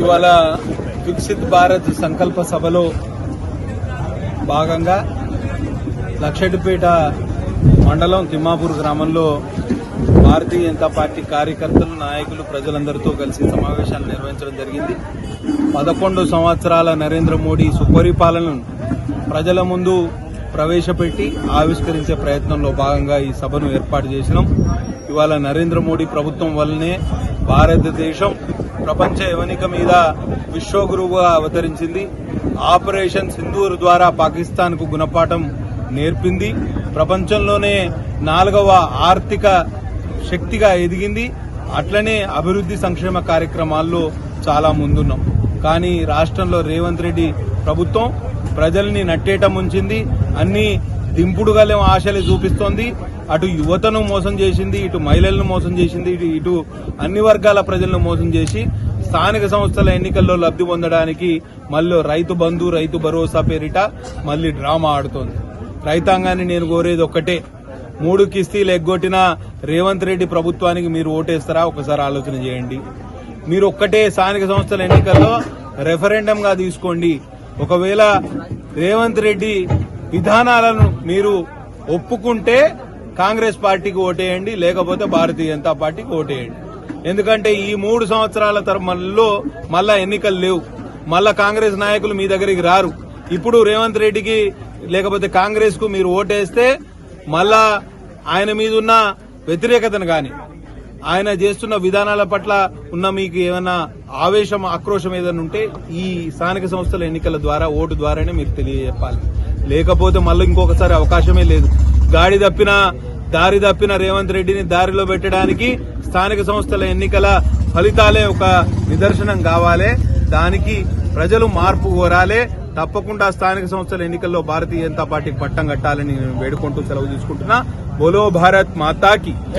ఇవాళ వికసిత్ భారత్ సంకల్ప సభలో భాగంగా లక్షటిపేట మండలం తిమ్మాపూర్ గ్రామంలో భారతీయ జనతా పార్టీ కార్యకర్తలు నాయకులు ప్రజలందరితో కలిసి సమావేశాలు నిర్వహించడం జరిగింది. పదకొండు సంవత్సరాల నరేంద్ర మోడీ సుపరిపాలనను ప్రజల ముందు ప్రవేశపెట్టి ఆవిష్కరించే ప్రయత్నంలో భాగంగా ఈ సభను ఏర్పాటు చేసినాం. ఇవాళ నరేంద్ర మోడీ ప్రభుత్వం వల్లనే భారతదేశం ప్రపంచ యవనిక మీద విశ్వగురువుగా అవతరించింది. ఆపరేషన్ సింధూర్ ద్వారా పాకిస్తాన్కు గుణపాఠం నేర్పింది. ప్రపంచంలోనే నాలుగవ ఆర్థిక శక్తిగా ఎదిగింది. అట్లనే అభివృద్ధి సంక్షేమ కార్యక్రమాల్లో చాలా ముందున్నాం. కానీ రాష్ట్రంలో రేవంత్ రెడ్డి ప్రభుత్వం ప్రజల్ని నట్టేట ముంచింది. అన్ని దింపుడుగా లేము ఆశలు చూపిస్తోంది. అటు యువతను మోసం చేసింది ఇటు మహిళలను మోసం చేసింది ఇటు ఇటు అన్ని వర్గాల ప్రజలను మోసం చేసి స్థానిక సంస్థల ఎన్నికల్లో లబ్ధి పొందడానికి మళ్ళీ రైతు బంధు రైతు భరోసా పేరిట మళ్ళీ డ్రామా ఆడుతోంది. రైతాంగాన్ని నేను కోరేది ఒక్కటే. మూడు కిస్తీలు ఎగ్గొట్టిన రేవంత్ రెడ్డి ప్రభుత్వానికి మీరు ఓటేస్తారా? ఒకసారి ఆలోచన చేయండి. మీరు ఒక్కటే స్థానిక సంస్థల ఎన్నికల్లో రెఫరెండంగా తీసుకోండి. ఒకవేళ రేవంత్ రెడ్డి విధానాలను మీరు ఒప్పుకుంటే కాంగ్రెస్ పార్టీకి ఓటేయండి లేకపోతే భారతీయ జనతా పార్టీకి ఓటేయండి. ఎందుకంటే ఈ మూడు సంవత్సరాల తరమల్లో మళ్ళా ఎన్నికలు లేవు. మళ్ళా కాంగ్రెస్ నాయకులు మీ దగ్గరికి రారు. ఇప్పుడు రేవంత్ రెడ్డికి లేకపోతే కాంగ్రెస్కు మీరు ఓటేస్తే మళ్ళా ఆయన మీద ఉన్న వ్యతిరేకతను కానీ ఆయన చేస్తున్న విధానాల పట్ల ఉన్న మీకు ఏమైనా ఆవేశం ఆక్రోశం ఏదైనా ఉంటే ఈ స్థానిక సంస్థల ఎన్నికల ద్వారా ఓటు ద్వారానే మీరు తెలియజెప్పాలి. లేకపోతే మళ్ళీ ఇంకొకసారి అవకాశమే లేదు. గాడి తప్పిన దారి తప్పిన రేవంత్ రెడ్డిని దారిలో పెట్టడానికి స్థానిక సంస్థల ఎన్నికల ఫలితాలే ఒక నిదర్శనం కావాలి. దానికి ప్రజలు మార్పు కోరాలి. తప్పకుండా స్థానిక సంస్థల ఎన్నికల్లో భారతీయ జనతా పార్టీకి పట్టం కట్టాలని నేను వేడుకుంటూ సెలవు తీసుకుంటున్నా. బోలో భారత్ మాతాకి.